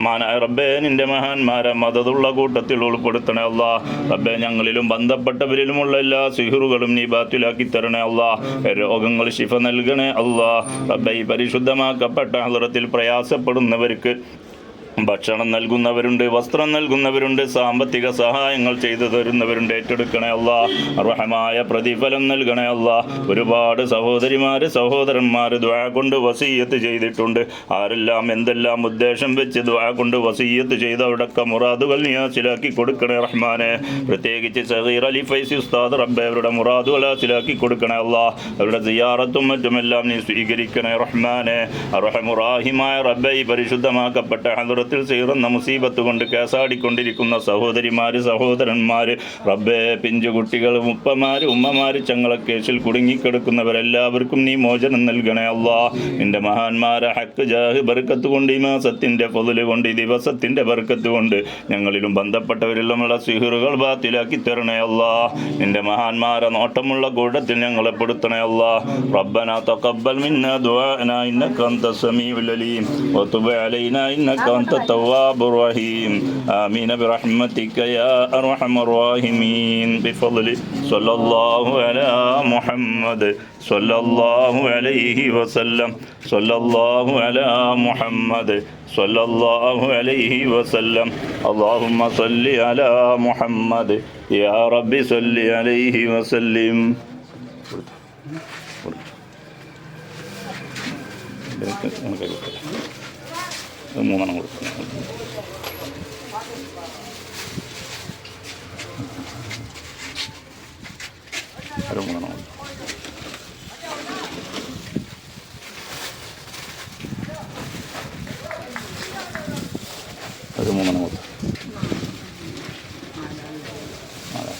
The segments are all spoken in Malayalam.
മാനായ റബ്ബേ നിന്റെ മഹാന്മാരെ മതതുള്ള കൂട്ടത്തിൽ ഉൾപ്പെടുത്തണേ അള്ളാ റബ്ബേ ഞങ്ങളിലും ബന്ധപ്പെട്ടവരിലുമുള്ള എല്ലാ സിഹുറുകളും നീ ബാത്തിലാക്കി തരണേ അള്ളാ രോഗങ്ങൾ ശിഫ നൽകണേ അള്ളാ റബ്ബേ പരിശുദ്ധമാക്കപ്പെട്ട ഹലറത്തിൽ പ്രയാസപ്പെടുന്നവർക്ക് ഭക്ഷണം നൽകുന്നവരുണ്ട് വസ്ത്രം നൽകുന്നവരുണ്ട് സാമ്പത്തിക സഹായങ്ങൾ ചെയ്തു തരുന്നവരുണ്ട്. ഏറ്റെടുക്കണേ അല്ല അർഹമായ പ്രതിഫലം നൽകണേ അല്ല ഒരുപാട് സഹോദരിമാര് സഹോദരന്മാർ ദ്വാ കൊണ്ട് വസീയത്ത് ചെയ്തിട്ടുണ്ട്. ആരെല്ലാം എന്തെല്ലാം ഉദ്ദേശം വെച്ച് ദ്വാ കൊണ്ട് വസീയത്ത് ചെയ്ത് അവിടൊക്കെ മുറാദുകൾ നിയാസിലാക്കി കൊടുക്കണേ റഹ്മാനെ. പ്രത്യേകിച്ച് സഹീർ അലി ഫൈസി ഉസ്താദ് റബ്ബെ അവരുടെ മുറാദുകൾ ഹാസിലാക്കി കൊടുക്കണേ അല്ല അവരുടെ സിയാറത്തും മറ്റുമെല്ലാം നീ സ്വീകരിക്കണേ റഹ്മാനെ. അർഹമുറാഹിമായ റബ്ബെ ഈ പരിശുദ്ധമാക്കപ്പെട്ട ഹദറത്തിൽ സീറുന്ന മുസീബത്ത് കൊണ്ട് കേസാടിക്കൊണ്ടിരിക്കുന്ന സഹോദരിമാര് സഹോദരന്മാര് റബ്ബെ പിഞ്ചു കുട്ടികൾ ഉപ്പമാര് ഉമ്മമാര് ചങ്ങളക്കേസിൽ കുടുങ്ങിക്കിടക്കുന്നവരെല്ലാവർക്കും നീ മോചനം നൽകണേ അല്ലാ നിന്റെ മഹാന്മാരെ ഹക്ക് ജാഹ് ബർക്കത്ത് കൊണ്ട് ഈ മാസത്തിന്റെ പൊതുല് കൊണ്ട് ഈ ദിവസത്തിന്റെ ബർക്കത്ത് കൊണ്ട് ഞങ്ങളിലും ബന്ധപ്പെട്ടവരിലുമുള്ള സിഹിറുകൾ ബാത്തിലാക്കി തരണേ അല്ലാ നിന്റെ മഹാന്മാരെ നോട്ടമുള്ള കൂട്ടത്തിൽ ഞങ്ങളെ പെടുത്തണേ അല്ലാ ربنا تقبل منا دعاءنا إنك أنت السميع العليم وتب علينا إنك أنت أنت التواب الرحيم آمين برحمتك يا أرحم الراحمين بفضل صلى الله على محمد صلى الله عليه وسلم صلى الله على محمد صلى الله عليه وسلم اللهم صل على محمد يا رب صل عليه وسلم Thank you. കൊടുക്കാം ഇത് മൂന്നെണ്ണം കൊടുക്കാം ഒരു മൂന്നെണ്ണം കൊടുക്കാം ഒരു മൂന്നെണ്ണം കൊടുക്കാം അതെ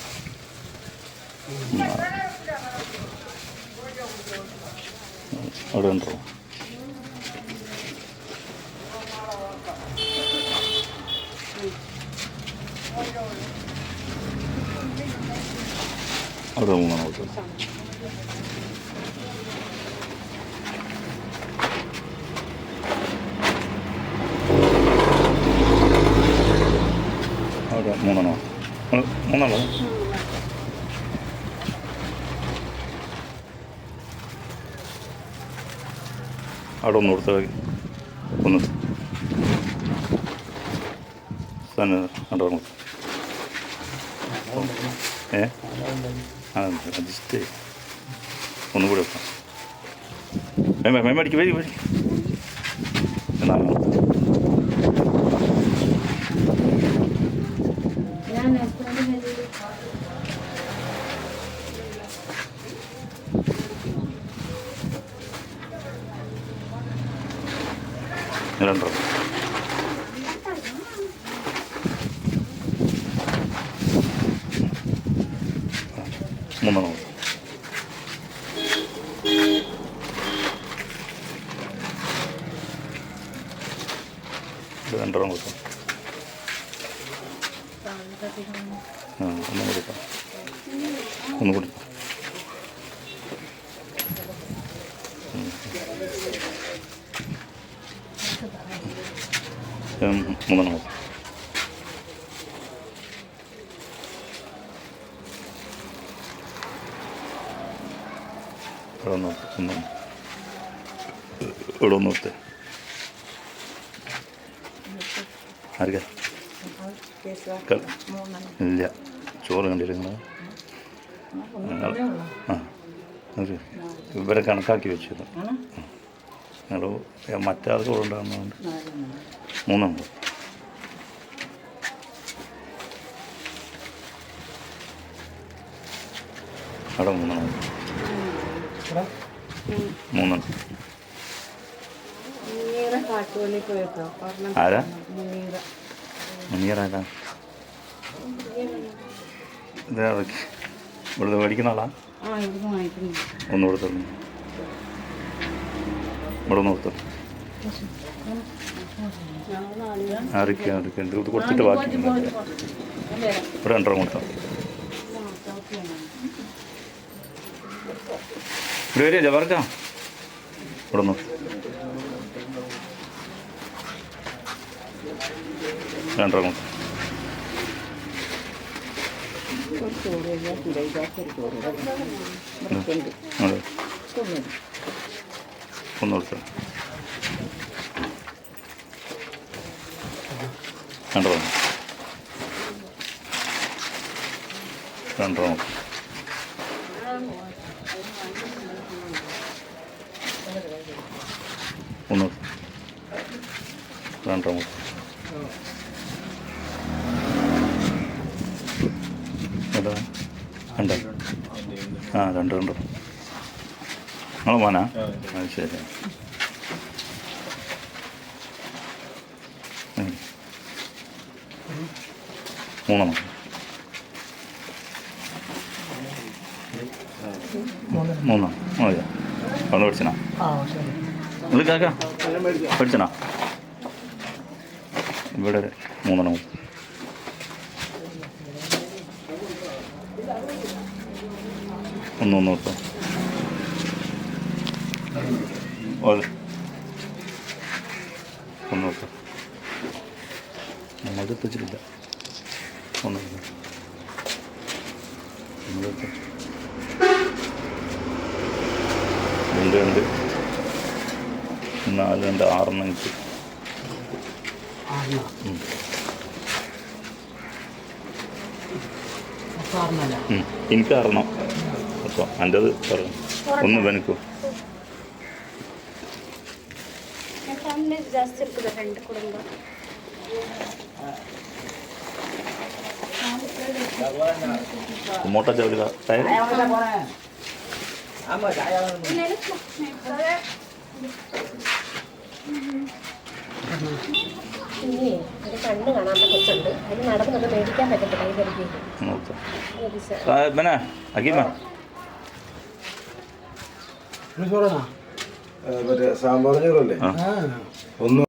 അവിടെ ഉണ്ടോ അവിടെ മൂന്നെണ്ണം കൊടുക്കാം അവിടെ മൂന്നെണ്ണം. ഉം, മൂന്നെണ്ണം. അവിടെ ഒന്ന് കൊടുത്ത. ഒന്ന്. തന്നെ അവിടെ ഏ ആ അഡ്ജസ്റ്റ് ഒന്നും കൂടി വെക്കാം മേമ മേമ അടിക്ക് വരി വരി എന്നാണ് രണ്ടോ മൂന്നെണ്ണം രണ്ടെണ്ണം കൊടുക്കാം ആ ഒന്നും കൊടുക്കാം മൂന്നെണ്ണം ഇവിടെ ഒന്ന് ഒന്ന് ഇവിടെ ഒന്ന് നിർത്തേ ആർക്കാ ഇല്ല. ചോറ് കണ്ടില്ല നിങ്ങൾ ആ ഇവരെ കണക്കാക്കി വെച്ചത് നിങ്ങൾ മറ്റാൾ ഇവിടെ ഉണ്ടാകുന്നതുകൊണ്ട് മൂന്നെണ്ണം. അവിടെ മൂന്നെണ്ണം. മൂന്നെണ്ണം. ആരാ? മുനീറ. ഇത് ഇവിടുന്ന് മേടിക്കുന്ന ആളാ? ഒന്ന് കൊടുത്തോളൂ ഇവിടെ ഒന്ന് കൊടുത്തു ഞങ്ങൾ നാളിക ആരൊക്കെ ആരൊക്കെ ഉണ്ട് ഇത് കൊടുത്തിട്ട് ബാക്കി ഇവിടെ രണ്ടെണ്ണം കൊടുത്താൽ ഇവിടെ വരിക ജബർക്കാം ഇവിടെ ഒന്ന് രണ്ടര മുട്ട ഒരു ചോറ് കഴിഞ്ഞാൽ തിരയില്ലാത്ത ഒരു ചോറ് വൃത്തിയുണ്ട് അതെ തിന്നത് ഒന്ന് കൊടുത്ത രണ്ടര മുട്ട രണ്ടര മുട്ട ഒന്ന് രണ്ടര മുട്ട ഏതാ രണ്ട് ആ രണ്ട് രണ്ട് നിങ്ങളെ മോനാ? അത് ശരി. മൂന്നെണ്ണം. മൂന്നെണ്ണം. മതിയോ? അവിടെ പഠിച്ചനാ? നിങ്ങൾ കാക്ക? പഠിച്ചനാ? ഇവിടെ മൂന്നെണ്ണം. ഒന്ന് ഒന്ന് കൊടുത്തോ അതെ. ഒന്ന് കേട്ടോ നമ്മളത് എത്തിച്ചിട്ടില്ല ഒന്ന്. രണ്ട് രണ്ട്. നാല് രണ്ട് ആറെണ്ണം കിട്ടി. എനിക്ക് അറിയണം അപ്പോൾ എൻ്റെ അത് പറയണം ഒന്ന് വെനക്കോ ಫ್ಯಾಮಿಲಿ ಜಾಸ್ತಿ ಇರ್ತದೆ ಗಂಡ ಕುಟುಂಬ മോട്ട ചവിടുക ടയർ ഇനി ഒരു കണ്ണ് കാണാത്ത കൊച്ചുണ്ട് അതിന് നടന്നത് മേടിക്കാൻ പറ്റത്തില്ല ഈ പിന്നെ അക്കീമ മറ്റേ സാമ്പാർ ചോറല്ലേ? ഒന്ന്